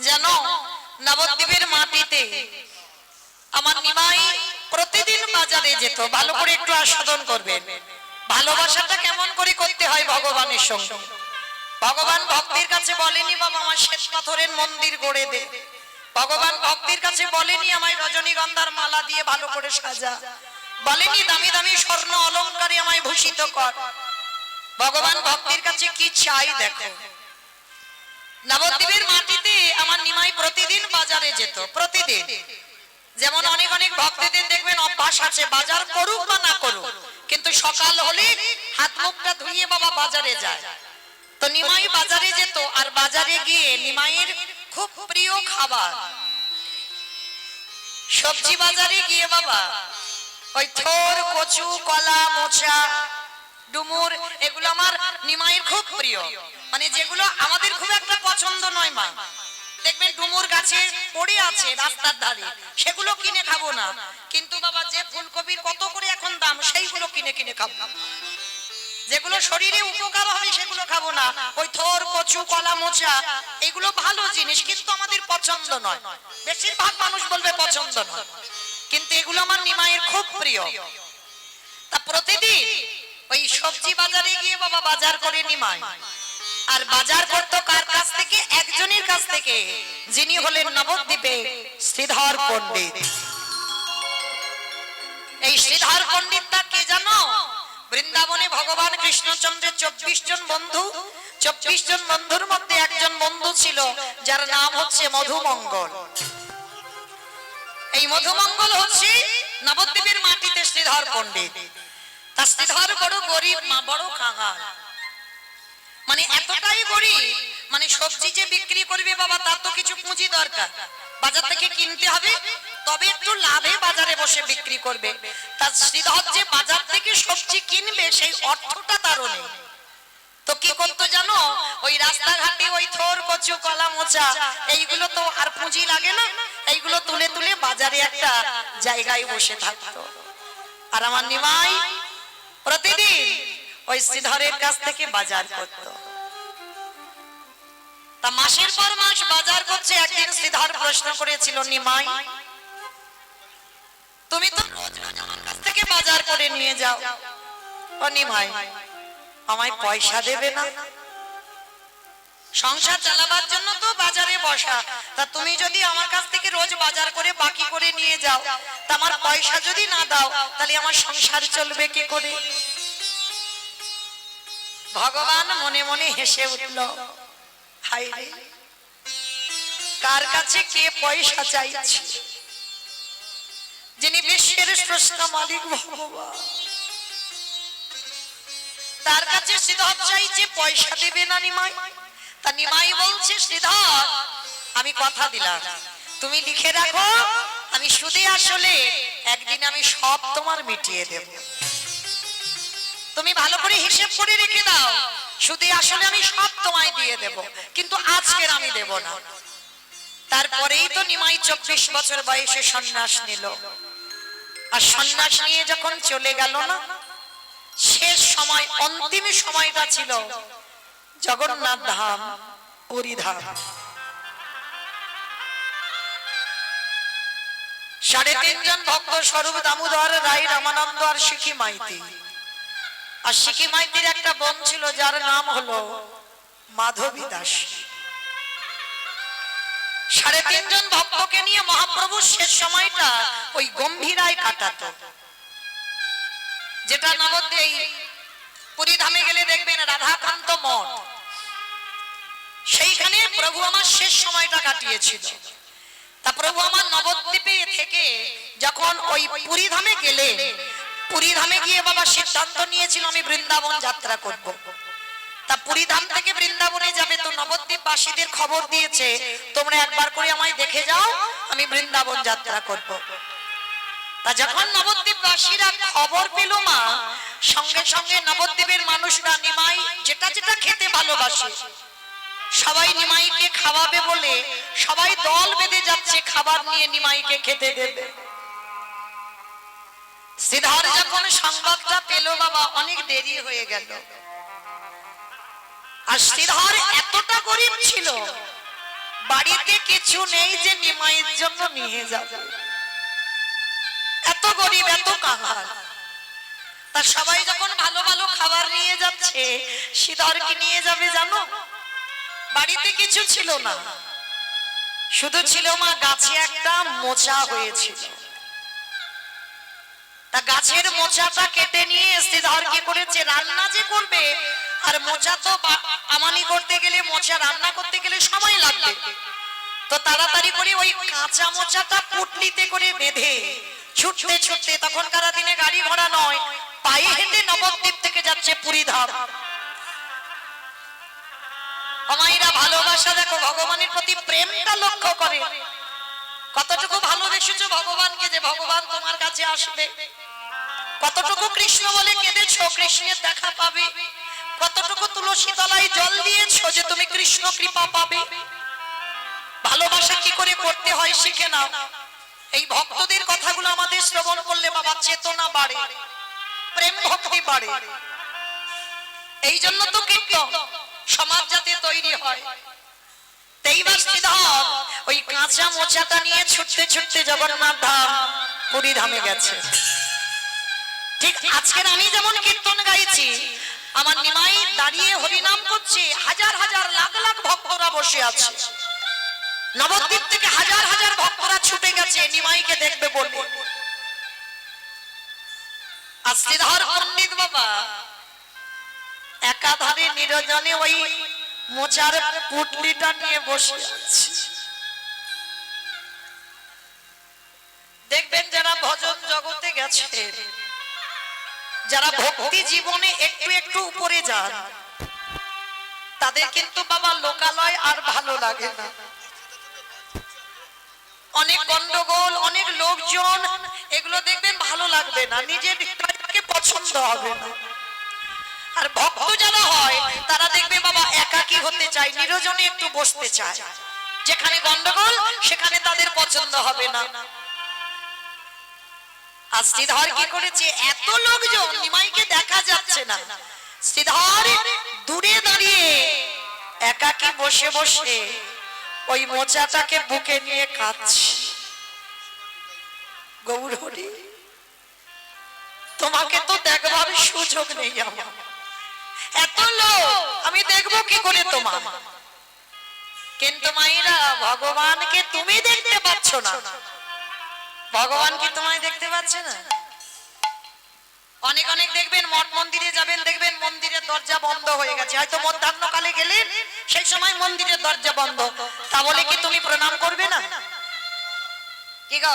যেন নবদ্বীপের মাটিতে আমার নিমাই প্রতিদিন বাজারে যেত। ভালো করে একটু আস্বাদন করবেন। ভালোবাসাটা কেমন করে করতে হয় ভগবানের সঙ্গে? ভগবান ভক্তির কাছে বলেনি, বাবা, আমার শেষ পাথরের মন্দির গড়ে দে। ভগবান ভক্তির কাছে বলেনি, আমায় রজনীগন্ধার মালা দিয়ে ভালো করে সাজা। বলেনি, দামি দামি স্বর্ণ অলংকারে আমায় ভূষিত কর। ভগবান ভক্তির কাছে কি চাই দেখো। নবদ্বীপের মাটিতে আমার নিমাই প্রতিদিন বাজারে যেত, প্রতিদিন। যেমন অনেক অনেক ভক্তদের দেখবেন অভ্যাস আছে, বাজার করুক বা না করুক, কিন্তু সকাল হলে হাত মুখটা ধুইয়ে বাবা বাজারে যায়। তো নিমাই বাজারে যেত, আর বাজারে গিয়ে নিমাইয়ের খুব প্রিয় খাবার। সবজি বাজারে গিয়ে বাবা, ওই থোর কচু, কলা, মোচা ডুমুর, এগুলো আমার নিমাইয়ের খুব প্রিয়। মানে যেগুলো আমাদের খুব একটা পছন্দ নয় মা। দেখবেন ডুমুর গাছে পড়ে আছে রাস্তার ধারে। সেগুলো কিনে খাব না। কিন্তু বাবা, যে ফুলকপির কত করে এখন দাম, সেইগুলো কিনে কিনে খাব। যেগুলো শরীরে উপকার হবে, সেগুলো খাব না। ওই থোর, কচু, কলা, মোচা, এগুলো ভালো জিনিস, কিন্তু আমাদের পছন্দ নয়। বেশিরভাগ মানুষ বলবে পছন্দ নয়। কিন্তু এগুলো আমার নিমাইয়ের খুব প্রিয়। তা প্রতিদিন ওই সবজি বাজারে গিয়ে বাবা বাজার করে নিমাই। আর বাজার করতো কার কাছ থেকে? একজনের কাছ থেকে। যিনি হলেন নবদ্বীপে শ্রীধর পণ্ডিত। এই শ্রীধর পণ্ডিতটা কে জানো? বৃন্দাবনে ভগবান কৃষ্ণচন্দ্রের চব্বিশ জন বন্ধু। চব্বিশ জন বন্ধুর মধ্যে একজন বন্ধু ছিল, যার নাম হচ্ছে মধুমঙ্গল। এই মধুমঙ্গল হচ্ছে নবদ্বীপের মাটিতে শ্রীধর পণ্ডিত। তা শ্রীধর বড় গরিব মা, বড় কাঙাল মানে এতটাই গরিব মানে সবজি যে বিক্রি করবে বাবা, তার তো কিছু পুঁজি দরকার। বাজার থেকে কিনতে হবে, তবে একটু লাভে বাজারে বসে বিক্রি করবে। তার শ্রীধর যে বাজার থেকে সবজি কিনবে, সেই অর্থটা তারও তো কি করতো জানো? ওই রাস্তাঘাটে ওই থোর, কচু, কলা, মোচা, এইগুলো তো আর পুঁজি লাগে না। এইগুলো তুলে তুলে বাজারে একটা জায়গায় বসে থাকতো। আর আমার নিমাই প্রতিদিন ওই শ্রীধরের কাছ থেকে বাজার করত। তা মাসের পর মাস বাজার করছে, একদিন শ্রীধর প্রশ্ন করেছিল, নিমাই, তুমি তো রোজ রোজ আমার কাছ থেকে বাজার করে নিয়ে যাও। ও নিমাই, আমায় পয়সা দেবে না? সংসার চালাবার জন্য তো বাজারে বসা। তা তুমি যদি আমার কাছ থেকে রোজ বাজার করে বাকি করে নিয়ে যাও, তা আমার পয়সা যদি না দাও, তাহলে আমার সংসার চলবে কি করে? ভগবান মনে মনে হেসে উঠল হাই কার কাছে কে পয়সা চাইছে? যিনি বিশ্বের স্রষ্টা মালিক ভগবান। তার কাছে শ্রীধর চাইছে পয়সা দেবে না নিমাই। নিমাই বলছে, শ্রীধর, আমি কথা দিলাম। তুমি লিখে রাখো, আমি সুদে আসলে একদিন আমি সব তোমার মিটিয়ে দেব। তুমি ভালো করে হিসেব করে রেখে দাও আসলে আমি সব তোমায় দিয়ে দেব, কিন্তু আজকের আমি দেব না। তারপরেই তো নিমাই চব্বিশ বছর বয়সে সন্ন্যাস নিল। আর সন্ন্যাস নিয়ে যখন চলে গেল না, শেষ সময়, অন্তিম সময়টা ছিল জগন্নাথ ধাম পুরীধাম সাড়ে তিনজন ভক্ত স্বরূপ দামোদর, রায়, রামানন্দ আর শিখি মাইতি। আর শিখি মাইতির একটা বোন ছিল, যার নাম হলো মাধবী দাস। সাড়ে তিনজন ভক্তকে নিয়ে মহাপ্রভু শেষ সময়টা ওই গম্ভীরায় কাটাতো। যেটা নবদ্বীপ পুরী ধামে গেলে দেখবেন রাধাকান্ত মঠ সেইখানে প্রভু আমার শেষ সময়টা কাটিয়েছিল তা প্রভু আমার নবদ্বীপে থেকে যখন ওই পুরী গেলে, পুরী গিয়ে বাবা সিদ্ধান্ত নিয়েছিল, আমি বৃন্দাবন যাত্রা করব। তা পুরী ধাম থেকে বৃন্দাবনে যাবে তো নবদ্বীপ বাসীদের খবর দিয়েছে, তোমরা একবার করে আমায় দেখে যাও, আমি বৃন্দাবন যাত্রা করব। তা যখন নবদ্বীপ বাসীরা খবর পেল মা, সঙ্গে সঙ্গে নবদ্বীপের মানুষরা নিমাই যেটা যেটা খেতে ভালোবাসে, সবাই নিমাইকে খাওয়াবে বলে সবাই দল বেঁধে যাচ্ছে খাবার নিয়ে নিমাইকে খেতে দেবে। শ্রীধর যখন সংবাদটা পেল বাবা, অনেক দেরি হয়ে গেল। আর শ্রীধর এতটা গরিব ছিল, বাড়িতে কিছু নেই যে নিমাইয়ের জন্য নিয়ে যাবে। এত গরিব, এত কাহার। তা সবাই যখন ভালো ভালো খাবার নিয়ে যাচ্ছে সিধর কি নিয়ে যাবে জানো? বাড়িতে কিছু ছিল না। শুধু ছিল মা, গাছে একটা মোচা হয়েছিল। তা গাছের মোচাটা কেটে নিয়ে শ্রীধর কি করেছে, রান্না যে করবে, আর মোচা তো আমানি করতে গেলে, মোচা রান্না করতে গেলে সময় লাগবে। তো তাড়াতাড়ি করে ওই কাঁচা মোচাটা পুটলিতে করে বেঁধে ছুটতে ছুটতে তখনকার দিনে গাড়ি ঘোড়া নয়, পায়ে হেঁটে নবদ্বীপ থেকে যাচ্ছে পুরী ধাম। আমাইরা ভালোবাসা দেখো, ভগবানের প্রতি প্রেমটা লক্ষ্য করে। কতটুকু ভালোবেসেছো ভগবানকে যে ভগবান তোমার কাছে আসবে? কতটুকু কৃষ্ণ বলে কেঁদেছো, কৃষ্ণের দেখা পাবে? কতটুকু তুলসী তলায় জল দিয়েছ যে তুমি কৃষ্ণ কৃপা পাবে? ভালোবাসা কি করে করতে হয়, শিখে নাও। এই ভক্তদের কথাগুলো আমাদের শ্রবণ করলে বাবা চেতনা বাড়ে, প্রেম ভক্তি বাড়ে। এই জন্য তো কীর্তন সমাজ যাতে তৈরি হয়। ওই কাঁচা মোচাটা নিয়ে ছুটতে ছুটতে জগন্নাথ ধাম পুরী ধামে গেছে। ঠিক আজকের আমি যেমন কীর্তন গাইছি, আমার নিমাই দাঁড়িয়ে হরিনাম করছে, হাজার হাজার লাখ লাখ ভক্তরা বসে আছে। নবদ্বীপ থেকে হাজার হাজার ভক্তরা ছুটে গেছে, নিমাইকে দেখবে বলবে শ্রীধর পণ্ডিত বাবা, একাধারে নিরজনে ওই মোচার পুটলিটা নিয়ে বসে আছে। দেখবেন যারা ভজন জগতে গেছে, যারা ভক্তি জীবনে একটু একটু উপরে যান, তাদের কিন্তু বাবা লোকালয় আর ভালো লাগে না। অনেক গন্ডগোল অনেক লোকজন এগুলো দেখবেন ভালো লাগবে না নিজের হৃদয়কে পছন্দ হবে না। আর ভক্ত যারা হয় তারা দেখবে বাবা একাকী হতে চায় নিরজনে একটু বসতে চায়। যেখানে গন্ডগোল সেখানে তাদের পছন্দ হবে না। আর শ্রীধর কি করেছে? এত লোকজন নিমাইকে দেখা যাচ্ছে না। শ্রীধর দূরে দাঁড়িয়ে একাকী বসে বসে ওই মোচাটাকে বুকে নিয়ে কাঁদছে। গৌরহরি, তোমাকে তো দেখবার সুযোগ নেই আমার। এত লোক আমি দেখব কি করে তোমার? কিন্তু মাইরা, ভগবানকে তুমি দেখতে পাচ্ছ না। ভগবান কি তোমায় দেখতে পাচ্ছে না? অনেক অনেক দেখবেন, মঠ মন্দিরে যাবেন, দেখবেন মন্দিরের দরজা বন্ধ হয়ে গেছে। হয়তো মধ্যাহ্নকালে গেলেন সেই সময় মন্দিরের দরজা বন্ধ। তা বলে কি তুমি প্রণাম করবে না? কি গো?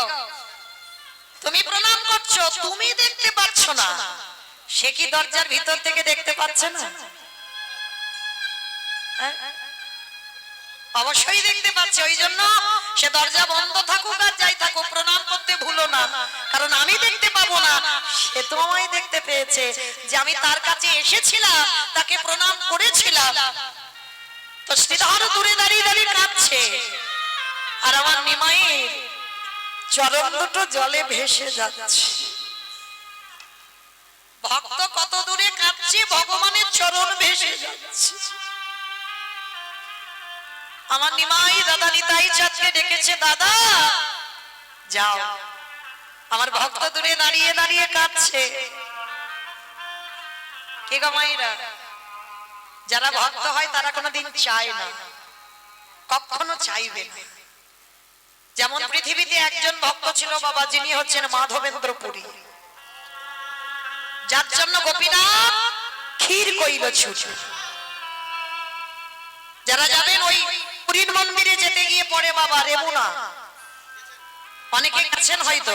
তুমি প্রণাম করছ, তুমি দেখতে পাচ্ছ না। সে কি দরজার ভিতর থেকে দেখতে পাচ্ছে না? হ্যাঁ? অবশ্যই দেখতে পাচ্ছে, ওই জন্য সে দরজা বন্ধ থাকুক আর যাই থাকুক, প্রণাম করতে ভুলো না। কারণ আমি দেখতে পাবো না। সে তো আমায় দেখতে পেয়েছে যে আমি তার কাছে এসেছিলাম, তাকে প্রণাম করেছিলাম। তো শ্রীধর দূরে দাঁড়িয়ে দাঁড়িয়ে কাঁদছে। আর আমার নিমাইয়ের চরণ দুটো জলে ভেসে যাচ্ছে। ভক্ত কত দূরে কাঁদছে, ভগবানের চরণ ভেসে যাচ্ছে। আমার নিমাই দাদা নিতাই চাঁদকে ডেকেছে, দাদা, যাও। আমার ভক্ত দূরে দাঁড়িয়ে দাঁড়িয়ে কাঁদছে। কে গো মাইরা? যারা ভক্ত হয় তারা কোনোদিন চায় না। কখনো চাইবে না। যেমন পৃথিবীতে একজন ভক্ত ছিল বাবা, যিনি হচ্ছেন মাধবেন্দ্র পুরী যার জন্য গোপীনাথ ক্ষীর কইল ছুট। যারা যাবেন ওই পুরীর মন্দিরে যেতে গিয়ে পড়ে বাবা রেমুনা। অনেকে গেছেন হয়তো।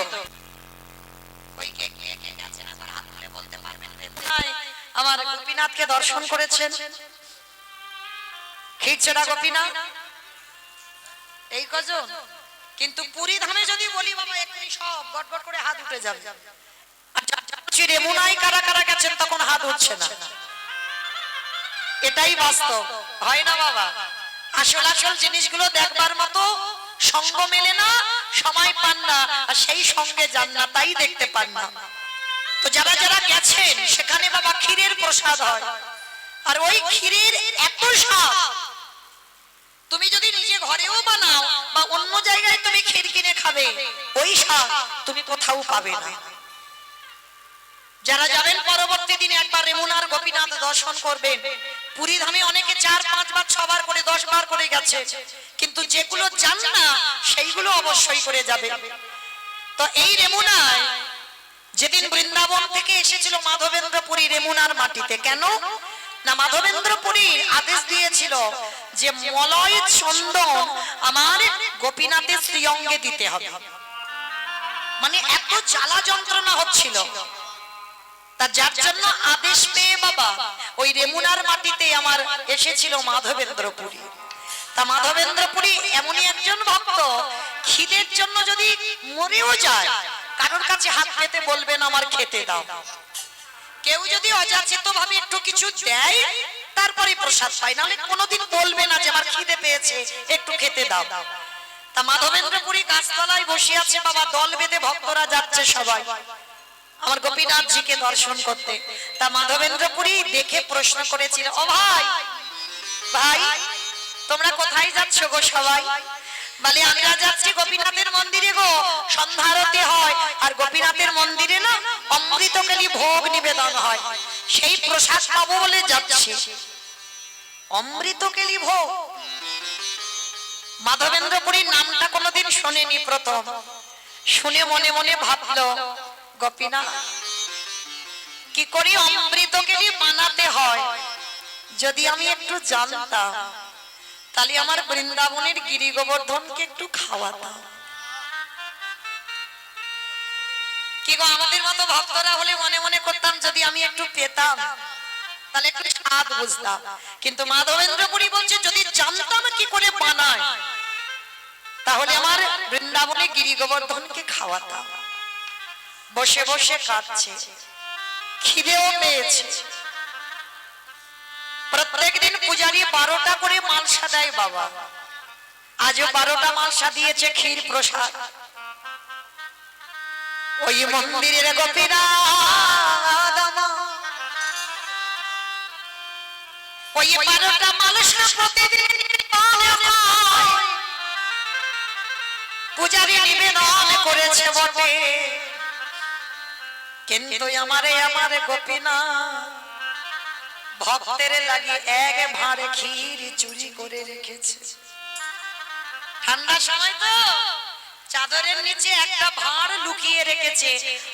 আমার গোপীনাথকে দর্শন করেছেন। খিরচেরা গোপীনাথ এই কজন? কিন্তু পুরী ধামে যদি বলি বাবা, এক্ষুনি সব গটগট করে হাত উঠে যাবে। রেমুনায় কারা কারা গেছেন, তখন হাত উঠছে না। এটাই বাস্তব। হয় না বাবা? আসল আসল জিনিসগুলো দেখবার মতো সঙ্গ মেলে না, সময় পান না, আর সেই সঙ্গে যান না, তাই দেখতে পান না। তো যারা যারা গেছেন, সেখানে বাবা ক্ষীরের প্রসাদ হয়। আর ওই ক্ষীরের এত স্বাদ, তুমি যদি নিজে ঘরেও বানাও বা অন্য জায়গায় তুমি ক্ষীর কিনে খাবে, ওই স্বাদ তুমি কোথাও পাবে না। যারা যাবেন পরবর্তী দিনে একবার রেমুনার গোপীনাথ দর্শন করবেন। পুরী ধামে অনেকে চার, পাঁচ বার ছবার করে, দশ বার করে গেছে। কিন্তু যেগুলো জান না, সেইগুলো অবশ্যই করে যাবে তো এই রেমুনায় যেদিন বৃন্দাবন থেকে এসেছিল মাধবেন্দ্রপুরী রেমুনার মাটিতে, কেন? না মাধবেন্দ্রপুরীর আদেশ দিয়েছিল যে মলয় চন্দন আমার গোপীনাথের শ্রীঅঙ্গে দিতে হবে। মানে এত জ্বালা যন্ত্রণা হচ্ছিল। তা যার জন্য আদেশ পেয়ে বাবা, ওই রেমুনার মাটিতে আমার এসেছিল মাধবেন্দ্রপুরী। তা মাধবেন্দ্রপুরী এমনই একজন ভক্ত, খিদের জন্য যদি মরেও যায়, কারোর কাছে হাত পেতে বলবেন, আমার খেতে দাও। কেউ যদি অযাচিত ভাবে একটু কিছু দেয়, তারপরে প্রসাদ পায়, নাহলে কোনোদিন বলবে না যে, আমার খিদে পেয়েছে, একটু খেতে দাও। তা মাধবেন্দ্রপুরী গাছতলায় বসে আছে বাবা, দল বেঁধে ভক্তরা যাচ্ছে সবাই। আমার গোপীনাথজিকে দর্শন করতে। তা মাধবেন্দ্রপুরী দেখে প্রশ্ন করেছিল, ও ভাই ভাই, তোমরা কোথায় যাচ্ছ গো সবাই? বলে আমরা যাচ্ছি গোপীনাথের মন্দিরে গো সন্ধ্যারতি হয়, আর গোপীনাথের মন্দিরে না অমৃতকালী ভোগ নিবেদন হয়। সেই প্রসাদ পাবো বলে যাচ্ছি। অমৃতকালী ভোগ? মাধবেন্দ্রপুরীর নামটা কোনোদিন শোনেনি প্রথম। শুনে মনে মনে ভাবলো গোপীনাথ, কি করি অমৃতকালী বানাতে হয়? যদি আমি একটু জানতাম, তাহলে আমার বৃন্দাবনের গিরি গোবর্ধনকে একটু খাওয়াতাম। কি গো, আমাদের মতো ভক্তরা হলে মনে মনে করতাম, যদি আমি একটু পেতাম, তাহলে একটু স্বাদ বুঝতাম। কিন্তু মাধবেন্দ্রপুরী বলছে, যদি জানতাম কি করে বানায়, তাহলে আমার বৃন্দাবনে গিরি গোবর্ধনকে খাওয়াতাম। বসে বসে কাঁদছে। খিদেও পেয়েছে। প্রত্যেক দিন পূজারি বারোটা করে মালসা দেয় বাবা। আজও বারোটা মালসা দিয়েছে ক্ষীর প্রসাদ। ওই মন্দিরের আমার। ওই বারোটা মালসা প্রতিদিন। পূজারি নিবেদন করেছে বটে। কিন্তু আমারে আমারে গোপীনাথ ভক্তের লাগি এক ভাঁড়ে ক্ষীর চুরি করে রেখেছে। ঠান্ডার সময় তো। চাদরের নিচে একটা ভাঁড় লুকিয়ে রেখেছে।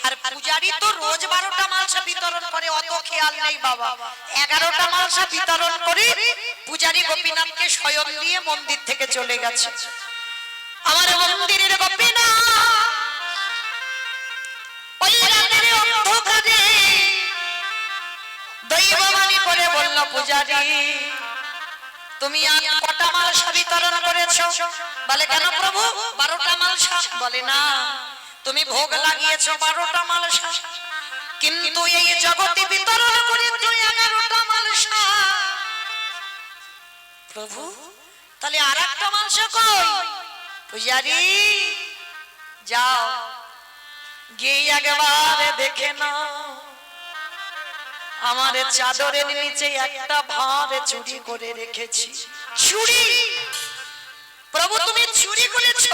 আর পূজারি তো রোজ বারোটা মালসা বিতরণ করে, অত খেয়াল নেই বাবা। এগারোটা মালসা বিতরণ করে পূজারি গোপীনাথকে স্বয়ং দিয়ে মন্দির থেকে চলে গেছে। দৈববাণী করে বলল, পূজারি, তুমি কটা মালসা বিতরণ করেছ? বলে, কেন প্রভু? বারোটা মালসা বলে, না, তুমি ভোগ লাগিয়েছো বারোটা মালসা কিন্তু এই জগতে বিতরণ করে এগারোটা মালসা প্রভু, তাহলে আর একটা মালসা কই? পূজারি, যাও, গিয়ে একবার দেখে নাও। আমার চাদরের নিচে একটা ভাঁড় চুরি করে রেখেছি। চুরি প্রভু, তুমি চুরি করেছ?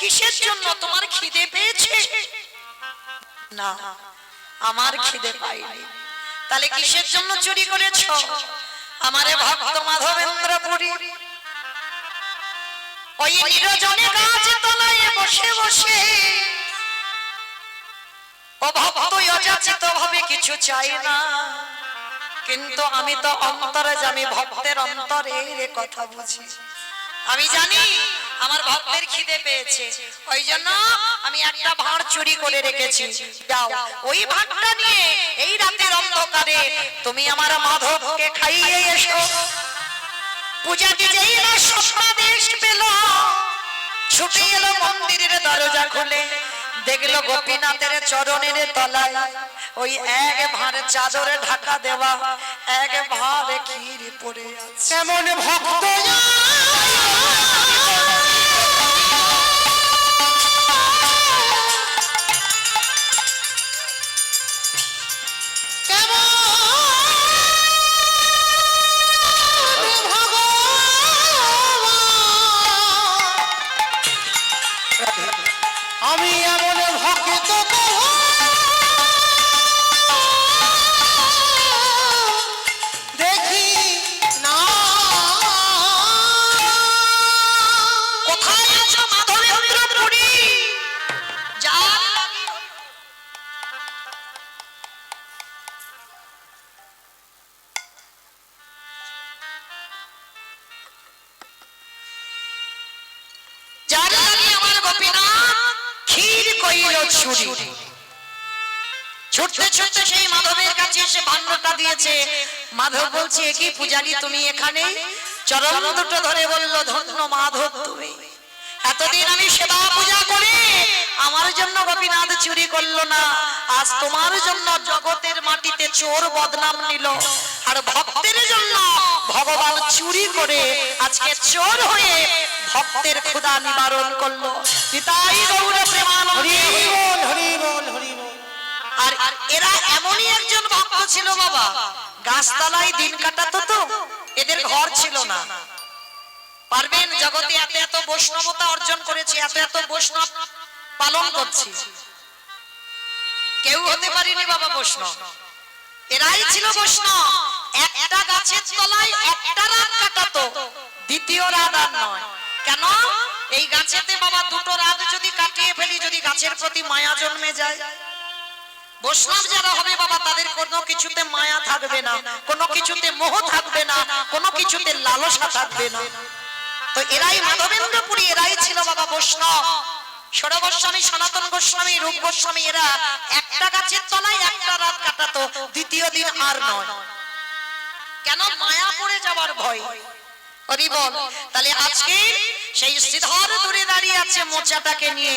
কিসের জন্য? তোমার খিদে পেয়েছে? না, আমার খিদে পাইনি। তাহলে কিসের জন্য চুরি করেছ? আমারে ভক্ত মাধবেন্দ্র পুরী ওই নিরজনে গাছ তলায় বসে বসে ভক্ত অযাচিত ভাবে কিছু চাই না। কিন্তু আমি তো অন্তরে জানি, ভক্তের অন্তরের কথা বুঝি। আমি জানি, আমার ভক্তের খিদে পেয়েছে। ওই জন্য আমি একটা ভাঁড় চুরি করে রেখেছি। যাও, ওই ভাঁড়টা নিয়ে এই রাতের অন্ধকারে তুমি আমার মাধবকে খাইয়ে এসো। পূজাটি যেই না স্বপ্নাদেশ পেল, ছুটে এলো মন্দিরের দরজা খুলে। দেখল গোপীনাথের চরণের তলায়। ওই এক ভাঁড় চাদরে ঢাকা দেওয়া। এক ভাঁড় ক্ষীর পড়ে আছে। এমন ভক্ত এসে ভান্ডটা দিয়েছে। মাধব বলছে কি পূজারি, তুমি এখানে? চরণ দুটো ধরে বলল, ধন্য মাধব তুমি। এতদিন আমি সেবা পূজা করে আমার জন্য গোপীনাথ চুরি করল না। আজ তোমার জন্য জগতের মাটিতে চোর বদনাম নিল। আর ভক্তের জন্য ভগবান চুরি করে আজকে চোর হয়ে ভক্তের ক্ষুধা নিবারণ করল। পিতাই গৌর হরি বল হরি বল হরি বল। আর আর এরা এমনই একজন ভক্ত ছিল বাবা। গাছতলায় দিন কাটাতো তো, এদের ঘর ছিল না। পারবেন, জগতে এত এত বৈষ্ণবতা অর্জন করেছে, এত এত বৈষ্ণব পালন করছি। কেউ হতে পারিনি বাবা বৈষ্ণব। এরাই ছিল বৈষ্ণব। একটা গাছের তলায় একটা রাত কাটাতো, দ্বিতীয় রাত আর নয়। কেন? এই গাছেতে বাবা দুটো রাত যদি কাটিয়ে ফেলি, যদি গাছের প্রতি মায়া জন্মে যায়। বৈষ্ণব যারা হবে বাবা, তাদের কোনো কিছুতে মায়া থাকবে না, কোনো কিছুতে মোহ থাকবে না, কোনো কিছুতে লালসা থাকবে না। তো এরাই মাধবেন্দ্রপুরী, এরাই ছিল বাবা বৈষ্ণব। সর সনাতন গোস্বামী, রূপ গোস্বামী, এরা একটা গাছের তলায় একটা রাত কাটাতো, দ্বিতীয় দিন আর নয়। কেন মায়া পড়ে যাওয়ার ভয়? হরি তাহলে আজকে সেই শ্রীধর দূরে দাঁড়িয়ে আছে মোচাটাকে নিয়ে।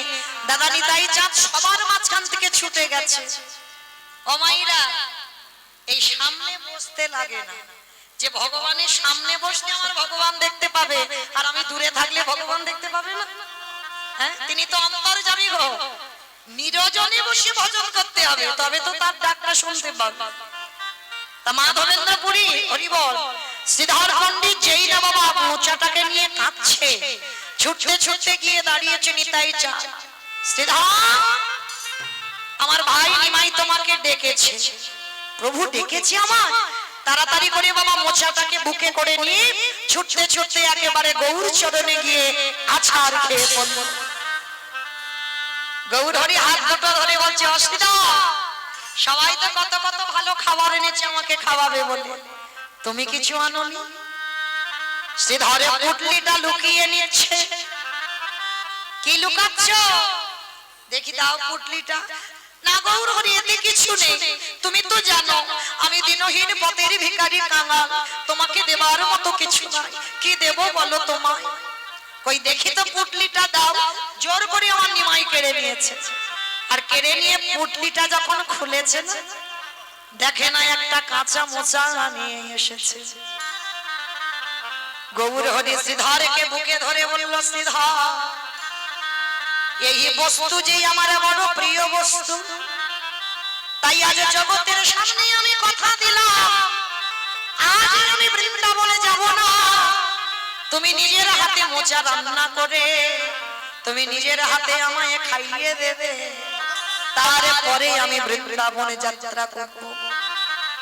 দাদা নিতাই চাঁদ সবার মাঝখান থেকে ছুটে গেছে। অমাইরা এই সামনে বসতে লাগে না। যে ভগবানের সামনে বসলে আমার ভগবান দেখতে পাবে, আর আমি দূরে থাকলে ভগবান দেখতে পাবে না। হ্যাঁ তিনি তো অন্তর যাবি গো। নিরজনে বসে ভজন করতে হবে, তবে তো তার ডাকটা শুনতে পাবে। তা মাধবেন্দ্র পুরী হরিবল শ্রীধর পণ্ডিত যেই না গিয়ে প্রভু আমার তাড়াতাড়ি করে বাবা মোচাটাকে বুকে করে নিয়ে ছুটতে ছুটতে একেবারে গৌর চরণে গিয়ে আছাড় খেয়ে পড়ল। গৌর হরি হাত দুটো ধরে বলছে, অসুবিধা? সবাই তো কত কত ভালো খাবার এনেছে আমাকে খাওয়াবে বলে। তুমি কিছু আনোনি? শ্রীধরে পুটলিটা লুকিয়ে নিচ্ছে। কি লুকাচ্ছ? দেখি দাও পুটলিটা। না গৌর হরি এতে কিছু নেই। তুমি তো জানো আমি দিনহীন পথের ভিখারি কাঙাল। তোমাকে দেবার মতো কিছু নাই। কি দেব বলো তোমায়? কই দেখি তো পুটলিটা দাও। জোর করে আমার নিমাই কেড়ে নিয়েছে। আর কেড়ে নিয়ে পুটলিটা যখন খুলেছে না দেখে না একটা কাঁচা মোচা নিয়ে এসেছে। গৌর হরি শ্রীধরকে বুকে ধরে বলল, শ্রীধর, এই বস্তু যে আমার বড় প্রিয় বস্তু, তাই আজ জগতের সামনে আমি কথা দিলাম। আজ আমি বৃন্দাবনে যাব না। তুমি নিজের হাতে মোচা রান্না করে, তুমি নিজের হাতে আমায় খাইয়ে দেবে। তারপরে আমি বৃন্দাবনে যাত্রা করব।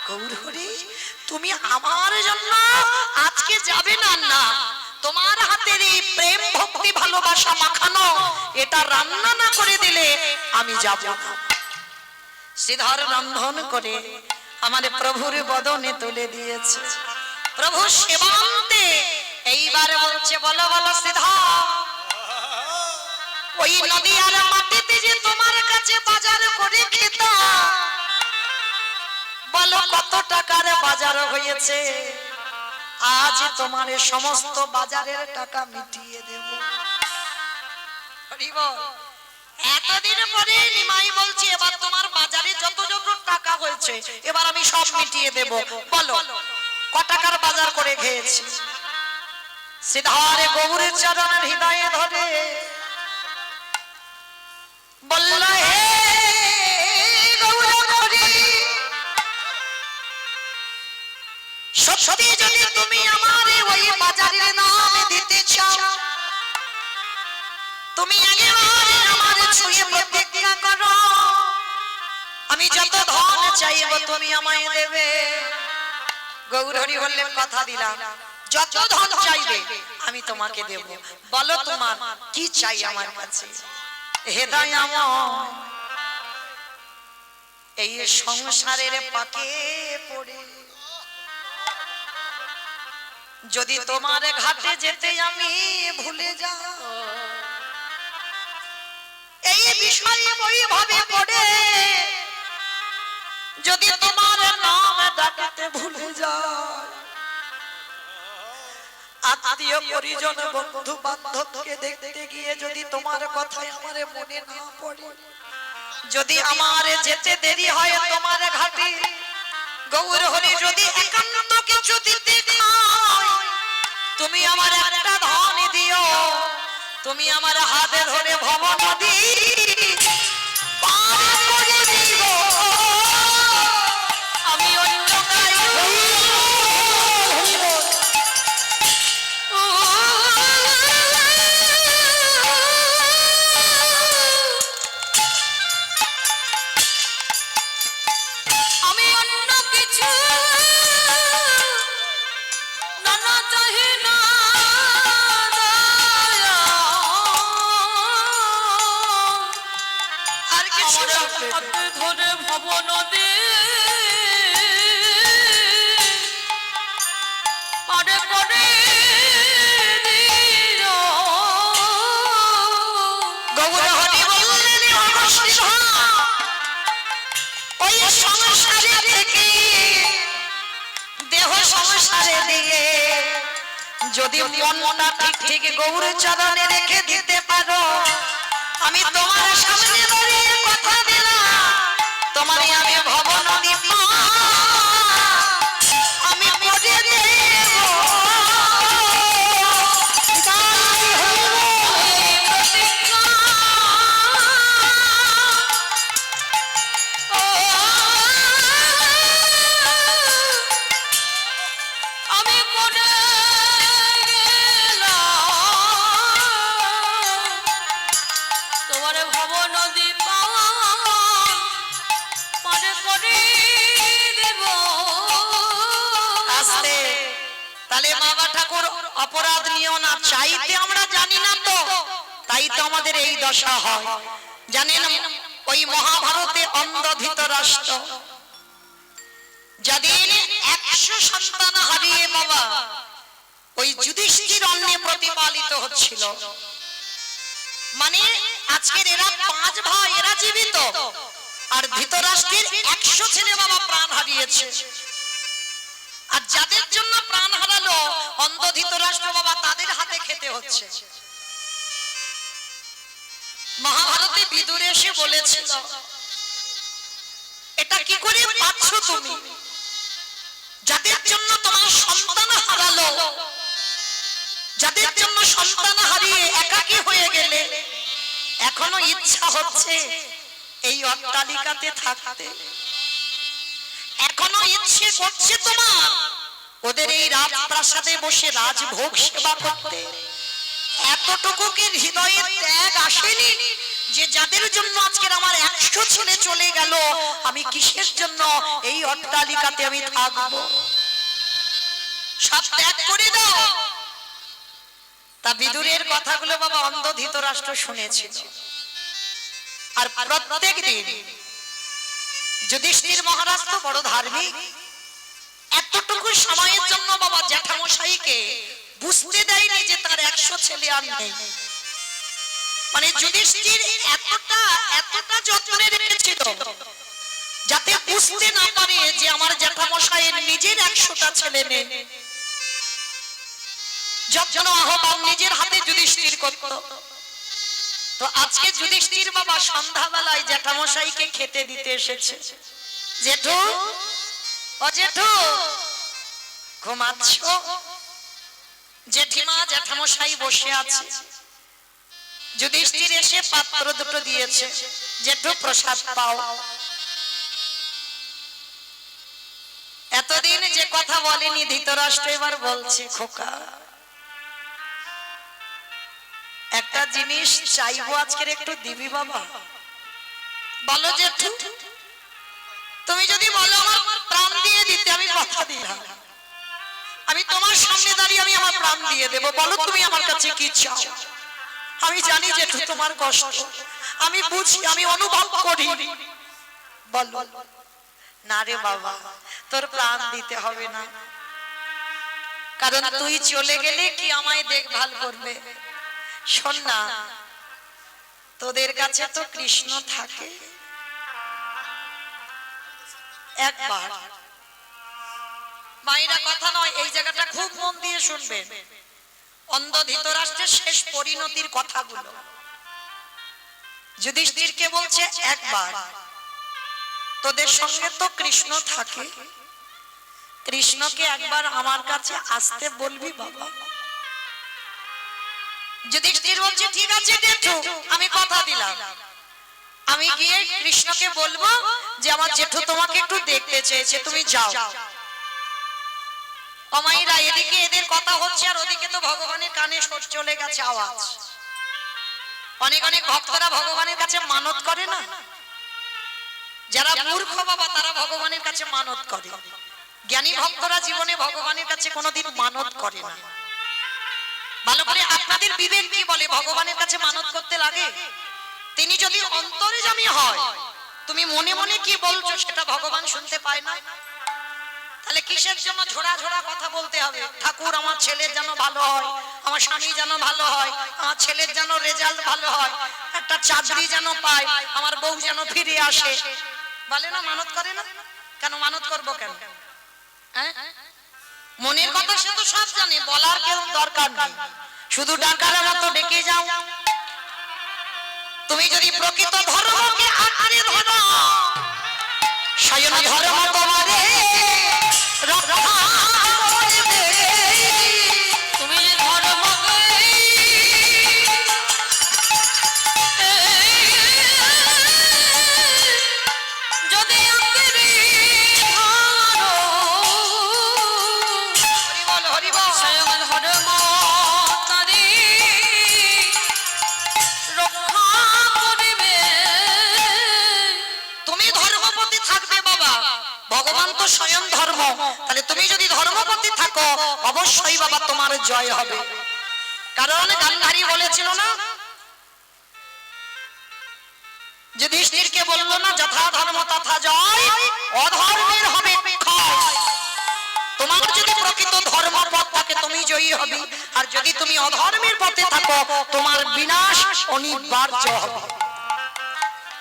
গৌরহরি, তুমি আমার জন্য আজকে যাবে না না। তোমার হাতের এই প্রেম ভক্তি ভালোবাসা মাখানো, এটা রান্না না করে দিলে আমি যাব শ্রীধর রন্ধন করে আমার প্রভুর বদনে তুলে দিয়েছে। প্রভু সেবান্তে এইবার বলছে, বলো বলো, শ্রীধর। ওই নদী আর মাটিতে যে তোমার কাছে বাজার করে খেতাম। বলো, কত টাকার বাজার হয়েছে? আজ তোমার সমস্ত বাজারের টাকা মিটিয়ে দেব। এতদিন পরে নিমাই বলছি, এবার তোমার বাজারে যত যত টাকা হয়েছে, এবার আমি সব মিটিয়ে দেব। বলো, ক টাকার বাজার করে খেয়েছি? সিধারে গৌরের চরণের হৃদয়ে ধরে বলল হে সত্যি যদি তুমি আমার ওই বাজারের নাম দিতে চাও তুমি একেবারে আমার ছুঁয়ে আমি যত ধন চাইব তুমি আমায় দেবে। গৌরহরি বললেন কথা দিলাম। যত ধন চাইবে আমি তোমাকে দেব। বলো তোমার কি চাই আমার কাছে? হেদায় আমার এই সংসারের পাকে পড়ে। যদি তোমার ঘাটে যেতে আমি ভুলে যাও, এই বিষয়ে বইভাবে পড়ে। যদি তোমার নাম ডাকতে ভুলে যায় আত্মীয় পরিজন বন্ধু বান্ধবকে দেখতে গিয়ে যদি তোমার কথাই আমার মনে না পড়ে, যদি আমার যেতে দেরি হয় তোমার ঘাটে গৌর হরি যদি একান্ত কিছু দিতে তুমি আমার একটা ধন দিও, তুমি আমার হাতে ধরে ভব নদী চরণে রেখে দিতে পারো। আমি তোমার সামনে দাঁড়িয়ে কথা দিলাম। তোমারই আমি ভবন নদী অপরাধ নিও না, চাইতে আমরা জানি না তো। তাই তো আমাদের এই দশা হয়। জানেন, ওই মহাভারতে অন্ধধিত রাষ্ট্র। যাদের একশো সন্তান হারিয়ে বাবা, ওই যুধিষ্ঠির অন্নে প্রতিপালিত হচ্ছিল। মানে আজকের এরা পাঁচ ভাই, এরা জীবিত। আর ধৃতরাষ্ট্রের একশো ছেলে বাবা প্রাণ হারিয়েছে। আর যাদের জন্য প্রাণ হারালো, অন্ধধিত রাষ্ট্র বাবা তাদের হাতে খেতে হচ্ছে। মহাভারতে বিদুর এসে বলেছিল, এটা কি করে পাচ্ছ তুমি? যাদের জন্য তোমার সন্তান হারালো, যাদের জন্য সন্তান হারিয়ে একাকী হয়ে গেলে, এখনও ইচ্ছা হচ্ছে এই অট্টালিকাতে থাকতে। এখনও ইচ্ছে করছে তোমার? ওদের এই রাজপ্রাসাদে বসে রাজভোগ সেবা করতে। এতটুকু কি হৃদয়ে ত্যাগ আসেনি যে যাদের জন্য আজকের আমার একশো ছেলে চলে গেল, আমি কিসের জন্য এই অট্টালিকাতে আমি থাকব? সব ত্যাগ করে দাও। তা বিদুরের কথাগুলো বাবা অন্ধ ধৃতরাষ্ট্র শুনেছিল। আর প্রত্যেক দিন যুধিষ্ঠির মহারাজ তো বড় ধার্মিক। এতটুকু সময়ের জন্য বাবা জ্যাঠামশাইকে বুঝতে দেয়নি যে তার একশো ছেলে আর নেই। মানে যুধিষ্ঠির এতটা এতটা যত্নে রেখেছিল যাতে বুঝতে না পারে যে আমার জ্যাঠামশাইয়ের নিজের একশোটা ছেলে নেই। যত্ন, আহ্বান নিজের হাতে যুধিষ্ঠির করত। তো আজকে যুধিষ্ঠির বাবা সন্ধ্যাবেলায় জ্যাঠামশাইকে খেতে দিতে এসেছে। জেঠু? ও জেঠু? ঘুমাচ্ছ? জেঠিমা জ্যাঠামশাই বসে আছে। যুধিষ্ঠির এসে পাত্র দুটো দিয়েছে জেঠু প্রসাদ পাও। এতদিন যে কথা বলেনি ধৃতরাষ্ট্র এবার বলছে খোকা। জিনিস চাইব আজকের একটু দিবি বাবা? বলো জেঠু, তুমি যদি বলো আমার প্রাণ দিয়ে দিতে, আমি কথা দিলাম। আমি তোমার সামনে দাঁড়িয়ে আমি আমার প্রাণ দিয়ে দেব। বলো তুমি আমার কাছে কি চাও? আমি জানি যে তোমার কষ্ট। আমি বুঝি, আমি অনুভব করি। বল, না রে বাবা, তোর প্রাণ দিতে হবে না। কারণ তুই চলে গেলে কি আমায় দেখভাল করবে? শোন তোদের কাছে তো কৃষ্ণ থাকে। একবার। মায়েরা কথা নয়, এই জায়গাটা খুব মন দিয়ে শুনবেন। অন্ধ ধৃতরাষ্ট্রের শেষ পরিণতির কথাগুলো। যুধিষ্ঠিরকে বলছে একবার, তোদের সঙ্গে তো কৃষ্ণ থাকে। কৃষ্ণকে একবার আমার কাছে আসতে বলবি বাবা। যুধিষ্ঠির বলছে ঠিক আছে জেঠু আমি কথা দিলাম। আমি গিয়ে কৃষ্ণকে বলব যে আমার জেঠু তোমাকে একটু দেখতে চেয়েছে তুমি যাও। অমাইরা এদিকে এদের কথা হচ্ছে আর ওদিকে তো ভগবানের কানে চলে গেছে আওয়াজ। অনেক অনেক ভক্তরা ভগবানের কাছে মানত করে না। যারা মূর্খ বাবা তারা ভগবানের কাছে মানত করে। জ্ঞানী ভক্তরা জীবনে ভগবানের কাছে কোনোদিন মানত করে না। ভালো করে আপনাদের বিবেক কি বলে? ভগবানের কাছে মানত করতে লাগে? তিনি যদি অন্তরে জামি হয়, তুমি মনে মনে কি বলছো সেটা ভগবান শুনতে পায় না? তাহলে কিসের জন্য ঝোড়া ঝোড়া কথা বলতে হবে? ঠাকুর, আমার ছেলের যেন ভালো হয়, আমার স্বামী যেন ভালো হয়, আমার ছেলের যেন রেজাল্ট ভালো হয়, একটা চাকরি যেন পায়, আমার বউ যেন ফিরে আসে। বলে না, মানত করে না? কেন মানত করব কেন? হ্যাঁ? মনের কথা সে তো সব জানে, বলার কেউ দরকার নেই শুধু ডাকার মতো ডেকে যাও তুমি যদি প্রকৃত ধর্মকে আঁকড়ে ধরো, স্বয়ং ধর্ম তোমারে রক্ষা করবে। অবশ্যই বাবা তোমার জয় হবে। কারণ গান্ধারী বলেছিল না, যুধিষ্ঠিরকে বলল না, যথা ধর্ম তথা জয়, অধর্মের হবে তোমার যদি প্রকৃত ধর্ম পথ থাকে, তুমি জয়ী হবে। আর যদি তুমি অধর্মের পথে থাকো, তোমার বিনাশ অনিবার্য হবে।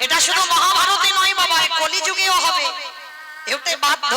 এটা শুধু মহাভারতে নয় বাবা কলিযুগেও হবে। এতে বাধ্য।